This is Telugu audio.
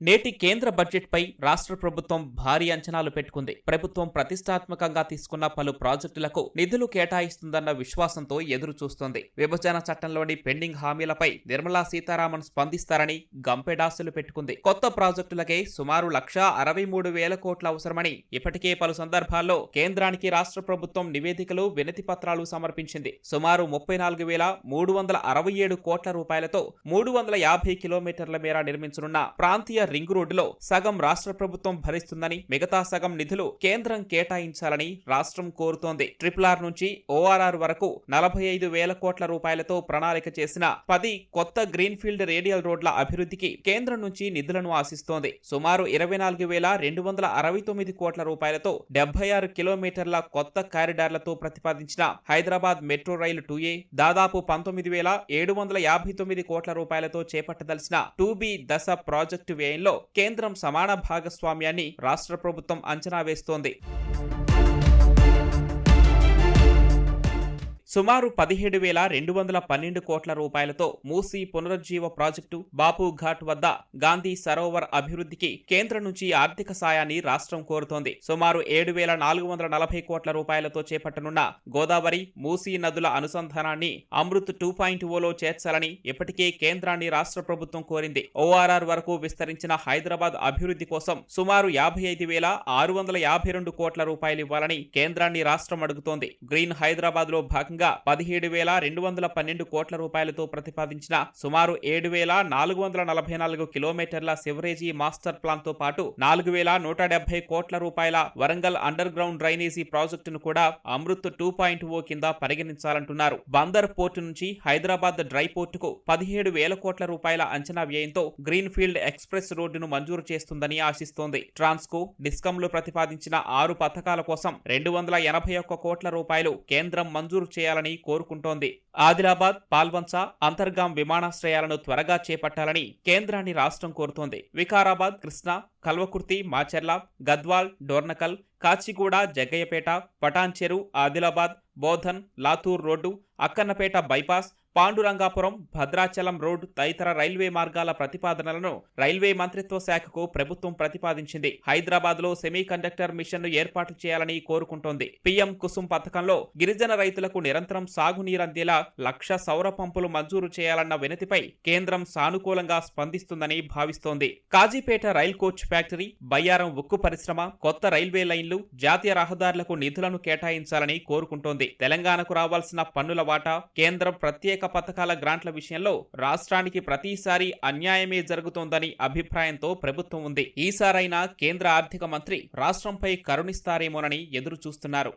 నేటి కేంద్ర బడ్జెట్పై రాష్ట్ర ప్రభుత్వం భారీ అంచనాలు పెట్టుకుంది. ప్రభుత్వం ప్రతిష్టాత్మకంగా తీసుకున్న పలు ప్రాజెక్టులకు నిధులు కేటాయిస్తుందన్న విశ్వాసంతో ఎదురు చూస్తోంది విభజన చట్టంలోని పెండింగ్ హామీలపై నిర్మలా సీతారామన్ స్పందిస్తారని గంపెడాసులు పెట్టుకుంది. కొత్త ప్రాజెక్టులకే సుమారు లక్ష అరవై మూడు వేల కోట్లు అవసరమని ఇప్పటికే పలు సందర్భాల్లో కేంద్రానికి రాష్ట్ర ప్రభుత్వం నివేదికలు వినతి పత్రాలు సమర్పించింది. సుమారు ముప్పై నాలుగు వేల మూడు వందల అరవై ఏడు కోట్ల రూపాయలతో మూడు వందల యాభై కిలోమీటర్ల మేర నిర్మించనున్న ప్రాంతీయ రింగ్ రోడ్డులో సగం రాష్ట్ర ప్రభుత్వం భరిస్తుందని మిగతా సగం నిధులు కేంద్రం కేటాయించాలని రాష్ట్రం కోరుతోంది. ట్రిపుల్ ఆర్ నుంచి ఓఆర్ఆర్ వరకు నలభై ఐదు వేల కోట్ల రూపాయలతో ప్రణాళిక చేసిన పది కొత్త గ్రీన్ఫీల్డ్ రేడియల్ రోడ్ల అభివృద్ధికి కేంద్రం నుంచి నిధులను ఆశిస్తోంది. సుమారు ఇరవై నాలుగు వేల రెండు వందల అరవై తొమ్మిది కోట్ల రూపాయలతో డెబ్బై ఆరు కిలోమీటర్ల కొత్త కారిడార్లతో ప్రతిపాదించిన Hyderabad metro rail two A దాదాపు పంతొమ్మిది వేల ఏడు వందల యాభై తొమ్మిది కోట్ల రూపాయలతో చేపట్టదలిసిన టూ బి దశ ప్రాజెక్టు వ్యయంలో కేంద్రం సమాన భాగస్వామ్యాన్ని రాష్ట్ర ప్రభుత్వం అంచనా వేస్తోంది. సుమారు పదిహేడు వేల రెండు వందల పన్నెండు కోట్ల రూపాయలతో మూసీ పునరుజ్జీవ ప్రాజెక్టు బాపు ఘాట్ వద్ద గాంధీ సరోవర్ అభివృద్ధికి కేంద్రం నుంచి ఆర్థిక సాయాన్ని రాష్ట్రం కోరుతోంది. సుమారు ఏడు వేల నాలుగు వందల నలభై కోట్ల రూపాయలతో చేపట్టనున్న గోదావరి మూసీ నదుల అనుసంధానాన్ని అమృత్ టూ పాయింట్ ఓలో చేర్చాలని ఇప్పటికే కేంద్రాన్ని రాష్ట్ర ప్రభుత్వం కోరింది. ఓఆర్ఆర్ వరకు విస్తరించిన హైదరాబాద్ అభివృద్ధి కోసం సుమారు యాభై ఐదు వేల ఆరు వందల యాభై రెండు కోట్ల రూపాయలు ఇవ్వాలని కేంద్రాన్ని రాష్ట్రం అడుగుతోంది. గ్రీన్ హైదరాబాద్లో భాగంగా పదిహేడు వేల రెండు వందల పన్నెండు కోట్ల రూపాయలతో ప్రతిపాదించిన సుమారు ఏడు వేల నాలుగు వందల నలభై నాలుగు కిలోమీటర్ల సివరేజీ మాస్టర్ ప్లాన్తో పాటు నాలుగు వేల నూట డెబ్బై కోట్ల రూపాయల వరంగల్ అండర్ గ్రౌండ్ డ్రైనేజీ ప్రాజెక్టును కూడా అమృత్ టూ పాయింట్ ఓ కింద పరిగణించాలంటున్నారు. బందర్ పోర్టు నుంచి హైదరాబాద్ డ్రై పోర్టుకు పదిహేడు వేల కోట్ల రూపాయల అంచనా వ్యయంతో గ్రీన్ఫీల్డ్ ఎక్స్ప్రెస్ రోడ్డును మంజూరు చేస్తుందని ఆశిస్తోంది. ట్రాన్స్కో డిస్కంలు ప్రతిపాదించిన ఆరు పథకాల కోసం రెండు వందల ఎనభై ఒక్క కోట్ల రూపాయలు కేంద్రం మంజూరు చేయాలని కోరుకుంటోంది. ఆదిలాబాద్ పాల్వంచ అంతర్గాం విమానాశ్రయాలను త్వరగా చేపట్టాలని కేంద్రాన్ని రాష్ట్రం కోరుతోంది. Vikarabad Krishna Kalwakurthy Macherla Gadwal Dornakal Kacheguda Jaggayyapeta Patancheru Adilabad Bodhan Latur road Akkannapeta bypass Pandurangapuram Bhadrachalam road తదితర రైల్వే మార్గాల ప్రతిపాదనలను రైల్వే మంత్రిత్వ శాఖకు ప్రభుత్వం ప్రతిపాదించింది. హైదరాబాద్లో సెమీ కండక్టర్ మిషన్ను ఏర్పాటు చేయాలని కోరుకుంటోంది. పీఎం కుసుమ్ పథకంలో గిరిజన రైతులకు నిరంతరం సాగునీరు అందేలా లక్ష సౌర పంపులు మంజూరు చేయాలన్న వినతిపై కేంద్రం సానుకూలంగా స్పందిస్తుందని భావిస్తోంది. Kazipet rail coach factory Bayyaram ఉక్కు పరిశ్రమ కొత్త రైల్వే లైన్లు జాతీయ రహదారులకు నిధులను కేటాయించాలని కోరుకుంటోంది. తెలంగాణకు రావాల్సిన పన్నుల వాటా కేంద్రం ప్రత్యేక ప్రత్యేక పథకాల గ్రాంట్ల విషయంలో రాష్ట్రానికి ప్రతిసారి అన్యాయమే జరుగుతోందని అభిప్రాయంతో ప్రభుత్వం ఉంది. ఈసారైనా కేంద్ర ఆర్థిక మంత్రి రాష్ట్రంపై కరుణిస్తారేమోనని ఎదురు చూస్తున్నారు